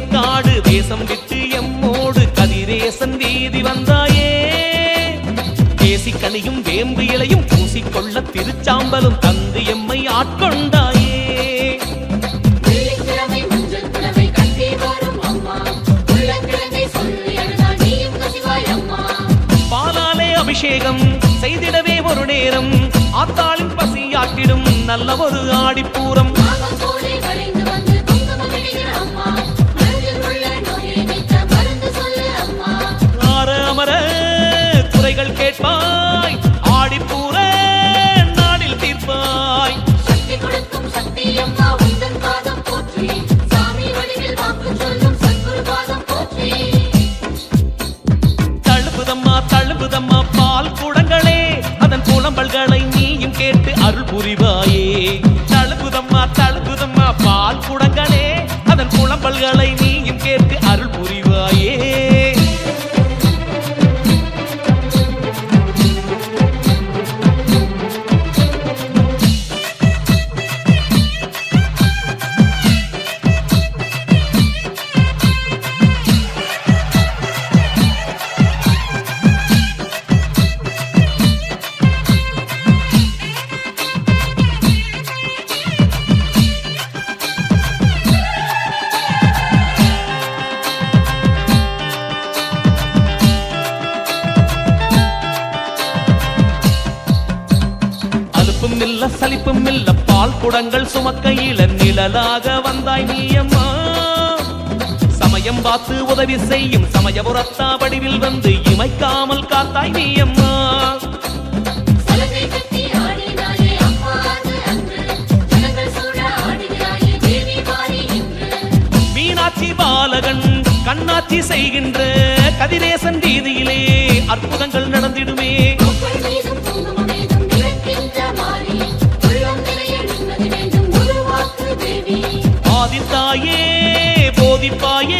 கேற்காடு தேசம் விட்டு எம்மோடு கதிரேசன் வீதி வந்தாயே. பேசி கனியும் வேம்பு இலையும் பூசிக்கொள்ள திருச்சாம்பலும் தந்து எம்மை ஆட்கொண்டாயே. அபிஷேகம் செய்திடவே ஒரு நேரம். ஆத்தாளின் பசியாட்டிடும் நல்ல ஒரு ஆடிப்பூரம். கேட்பாய். ஆடிப்பூர நாடில் தீர்ப்பாய். சக்தி கொடுக்கும் சக்தி அம்மா உந்தன் பாதம் போற்றி. சாமி வடிவில் வாக்கு சொல்லும் சத்குரு பாதம் போற்றி. தழுவுதம்மா தழுவுதம்மா பால் குடங்களே. அதன் புலம்பல்களை நீயும் கேட்டு அருள் புரிவாயே. தழுவுதம்மா தழுவுதம்மா பால் குடங்களே. அலுப்பும் சலிப்பு சலிப்பும் பால் குடங்கள் சுமக்கையில நிழலாக வந்தாய் நீயம்மா சமயம் பார்த்து உதவி செய்யும் சமயபுரத்தா வடிவில் வந்து இமைக்காமல் காத்தாய் நீயம்மா மீனாட்சி பாலகன் கண்ணாட்சி செய்கின்ற கதிரேசன் வீதியிலே அற்புதங்கள் நடந்திடுமே. போதித்தாயே போதிப்பாயே